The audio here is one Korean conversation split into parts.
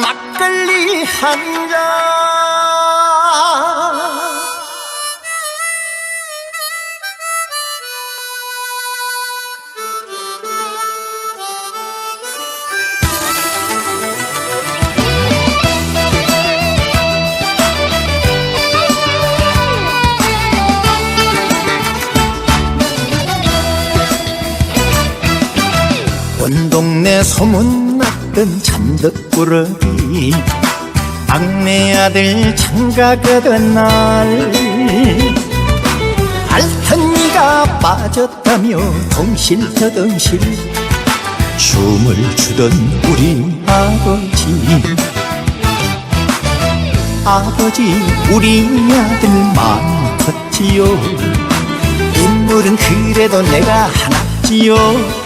막걸리 한 잔. 온 동네 소문 났던 잔득꾸러기 막내 아들 장가가 된날. 알턴니가 빠졌다며 덩실터덩실 춤을 추던 우리 아버지. 아버지 우리 아들 마음 컸지요. 인물은 그래도 내가 하나지요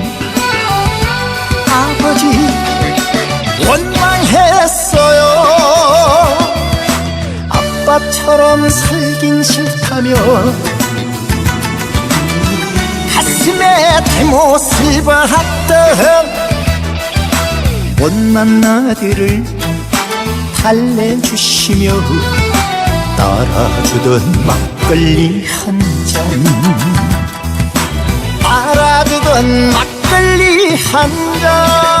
아빠처럼 살긴 싫다며 가슴에 대못을 박던 못난 아들을 달래주시며 따라주던 막걸리 한잔. 따라주던 막걸리 한 잔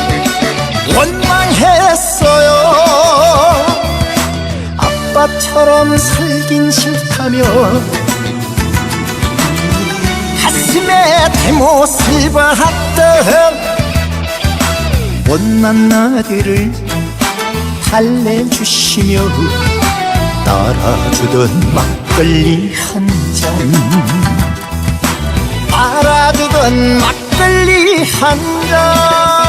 원망했어요. 아빠처럼 살긴 싫다며 가슴에 대못을 박던 못난 아들을 달래주시며 따라주던 막걸리 한잔. 따라주던 막걸리 한 잔